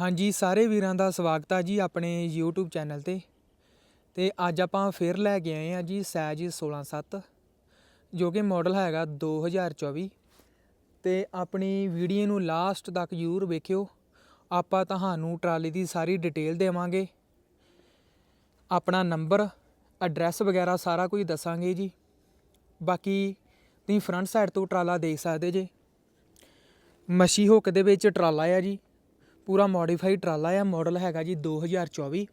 ਹਾਂਜੀ, ਸਾਰੇ ਵੀਰਾਂ ਦਾ ਸਵਾਗਤ ਆ ਜੀ ਆਪਣੇ YouTube ਚੈਨਲ ਤੇ। ਤੇ ਅੱਜ ਆਪਾਂ ਫਿਰ ਲੈ ਕੇ ਆਏ ਆ ਜੀ ਸੈਜ 167 ਜੋ ਕਿ ਮਾਡਲ ਹੈਗਾ 2024 ਤੇ ਆਪਣੀ ਵੀਡੀਓ ਨੂੰ ਲਾਸਟ ਤੱਕ ਜ਼ਰੂਰ ਵੇਖਿਓ। ਆਪਾਂ ਤੁਹਾਨੂੰ ਟਰਾਲੀ ਦੀ ਸਾਰੀ ਡਿਟੇਲ ਦੇਵਾਂਗੇ। ਆਪਣਾ ਨੰਬਰ ਐਡਰੈਸ ਵਗੈਰਾ ਸਾਰਾ ਕੁਝ ਦੱਸਾਂਗੇ ਜੀ। ਬਾਕੀ ਤੁਸੀਂ ਫਰੰਟ ਸਾਈਡ ਤੋਂ ਟਰਾਲਾ ਦੇਖ ਸਕਦੇ ਜੇ। ਮਸ਼ੀ ਹੁੱਕ ਦੇ ਵਿੱਚ ਟਰਾਲਾ ਆ ਜੀ। ਪੂਰਾ ਮੋਡੀਫਾਈਡ ਟਰਾਲਾ ਆ ਮਾਡਲ ਹੈਗਾ ਜੀ 2024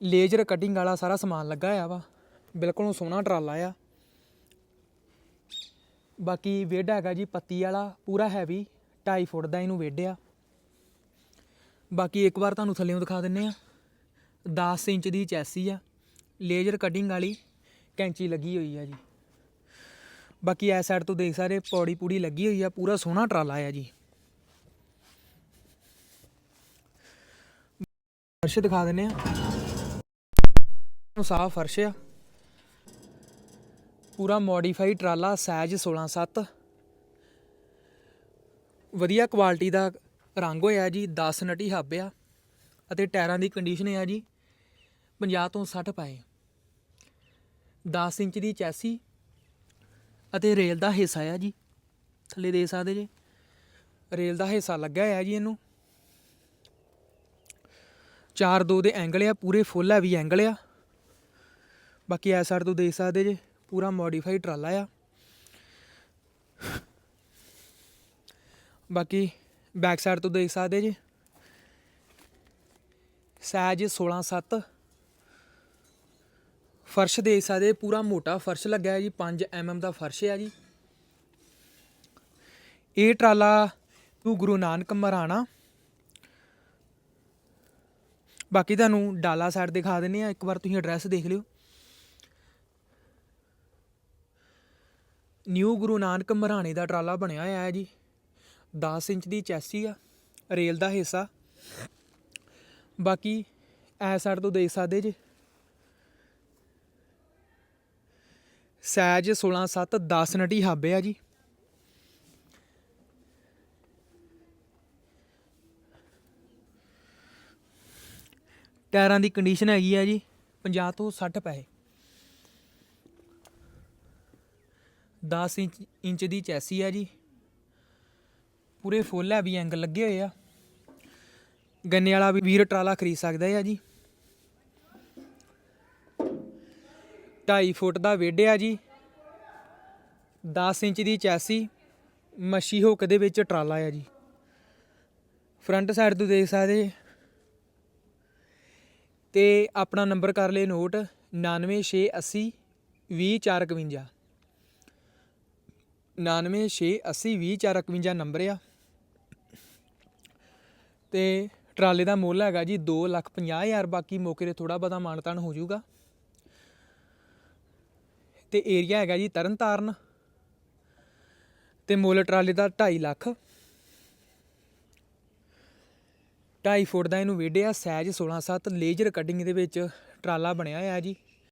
ਲੇਜ਼ਰ ਕਟਿੰਗ ਵਾਲਾ ਸਾਰਾ ਸਮਾਨ ਲੱਗਾ ਆ ਵਾ, ਬਿਲਕੁਲ ਸੋਹਣਾ ਟਰਾਲਾ ਆ। ਬਾਕੀ ਵੇਡ ਹੈਗਾ ਜੀ ਪੱਤੀ ਵਾਲਾ, ਪੂਰਾ ਹੈਵੀ 2.5 ਫੁੱਟ ਦਾ ਇਹਨੂੰ ਵੇਡ ਆ। ਬਾਕੀ ਇੱਕ ਵਾਰ ਤੁਹਾਨੂੰ ਥੱਲੇੋਂ ਦਿਖਾ ਦਿੰਨੇ ਆ 10 ਇੰਚ ਦੀ ਚੈਸੀ ਆ ਲੇਜ਼ਰ ਕਟਿੰਗ ਵਾਲੀ ਕੈਂਚੀ ਲੱਗੀ ਹੋਈ ਆ ਜੀ। ਬਾਕੀ ਐ ਸਾਈਡ ਤੋਂ ਦੇਖ ਸਾਰੇ ਪੌੜੀ ਪੂੜੀ ਲੱਗੀ ਹੋਈ ਆ, ਪੂਰਾ ਸੋਹਣਾ ਟਰਾਲਾ ਆ ਜੀ। ਫਰਸ਼ ਦਿਖਾ ਦਿੰਨੇ ਆ। ਸਾਫ਼ ਫਰਸ਼ ਆ। ਪੂਰਾ ਮੋਡੀਫਾਈਡ ਟਰਾਲਾ ਸੈਜ 167 ਵਧੀਆ ਕੁਆਲਿਟੀ ਦਾ ਰੰਗ ਹੋਇਆ ਜੀ 10 ਨਟੀ ਹੱਬ ਆ ਅਤੇ ਟਾਇਰਾਂ ਦੀ ਕੰਡੀਸ਼ਨ ਆ ਜੀ 50 ਤੋਂ 60 ਪਾਏ 10 ਇੰਚ ਦੀ ਚੈਸੀ ਅਤੇ ਰੇਲ ਦਾ ਹਿੱਸਾ ਆ ਜੀ। ਥੱਲੇ ਦੇ ਸਕਦੇ ਜੇ। ਰੇਲ ਦਾ ਹਿੱਸਾ ਲੱਗਾ ਹੋਇਆ ਜੀ ਇਹਨੂੰ। 4-2 ਦੇ ਐਂਗਲ ਆ, ਪੂਰੇ ਫੁੱਲ ਹੈਵੀ ਐਂਗਲ ਆ। ਬਾਕੀ ਐ ਸਾਈਡ ਤੋਂ ਦੇਖ ਸਕਦੇ ਜੇ, ਪੂਰਾ ਮੋਡੀਫਾਈਡ ਟਰਾਲਾ ਆ। ਬਾਕੀ ਬੈਕ ਸਾਈਡ ਤੋਂ ਦੇਖ ਸਕਦੇ ਜੇ ਸਾਈਜ਼ 16-7 ਫਰਸ਼ ਦੇਖ ਸਕਦੇ, ਪੂਰਾ ਮੋਟਾ ਫਰਸ਼ ਲੱਗਾ ਹੈ ਜੀ 5 ਐਮਐਮ mm ਦਾ ਫਰਸ਼ ਹੈ ਜੀ। ਇਹ ਟਰਾਲਾ ਤੂੰ ਗੁਰੂ ਨਾਨਕ ਮਰਾਣਾ ਬਾਕੀ ਤੁਹਾਨੂੰ ਡਾਲਾ ਸਾਈਡ ਦਿਖਾ ਦਿੰਨੇ ਆ, ਇੱਕ ਵਾਰ ਤੁਸੀਂ ਐਡਰੈਸ ਦੇਖ ਲਿਓ। ਨਿਊ ਗੁਰੂ ਨਾਨਕ ਮਰਾਣੇ ਦਾ ਟਰਾਲਾ ਬਣਿਆ ਹੋਇਆ ਹੈ ਜੀ। 10 ਇੰਚ ਦੀ ਚੈਸੀ ਆ ਰੇਲ ਦਾ ਹਿੱਸਾ। ਬਾਕੀ ਐ ਸਾਈਡ ਤੋਂ ਦੇਖ ਸਕਦੇ ਜੇ। ਸੈਜ 16 7 10 ਨਟੀ ਹਾਬੇ ਆ ਜੀ। ਟਾਇਰਾਂ ਦੀ ਕੰਡੀਸ਼ਨ ਹੈਗੀ ਆ ਜੀ 50 ਤੋਂ 60 ਪੈਸੇ। 10 ਇੰਚ ਇੰਚ ਦੀ ਚੈਸੀ ਆ ਜੀ। ਪੂਰੇ ਫੁੱਲ ਹੈ ਵੀ ਐਂਗਲ ਲੱਗੇ ਹੋਏ ਆ। ਗੰਨੇ ਵਾਲਾ ਵੀ ਵੀਰ ਟਰਾਲਾ ਖਰੀਦ ਸਕਦਾ ਹੈ ਜੀ। 2.5 ਫੁੱਟ ਦਾ ਵੇਡਿਆ ਜੀ। 10 ਇੰਚ ਦੀ ਚੈਸੀ ਮੱਛੀ ਹੁੱਕ ਦੇ ਵਿੱਚ ਟਰਾਲਾ ਆ ਜੀ। ਫਰੰਟ ਸਾਈਡ ਤੋਂ ਦੇਖ ਸਕਦੇ ਅਤੇ ਆਪਣਾ ਨੰਬਰ ਕਰ ਲਏ ਨੋਟ ਨਾਨਵੇਂ ਛੇ ਅੱਸੀ ਵੀਹ ਚਾਰ ਇਕਵੰਜਾ। ਉਣਾਨਵੇਂ ਛੇ ਅੱਸੀ ਵੀਹ ਚਾਰ ਇਕਵੰਜਾ ਨੰਬਰ ਆ। ਤੇ ਟਰਾਲੇ ਦਾ ਮੁੱਲ ਹੈਗਾ ਜੀ 250000 ਬਾਕੀ ਮੌਕੇ ਤੇ ਥੋੜਾ ਬਹੁਤਾ ਮਾਨਤਾਨ ਹੋ ਜਾਊਗਾ। ਤੇ ਏਰੀਆ ਹੈਗਾ ਜੀ ਤਰਨਤਾਰਨ। ਤੇ ਮੁੱਲ ਟਰਾਲੇ ਦਾ 2.5 ਲੱਖ। 2.5 ਫੁੱਟ ਦਾ ਇਹਨੂੰ ਵੇਡਿਆ ਸੈਜ 16 7 ਲੇਜ਼ਰ ਕਟਿੰਗ ਦੇ ਵਿੱਚ ਟਰਾਲਾ ਬਣਿਆ ਹੋਇਆ ਜੀ।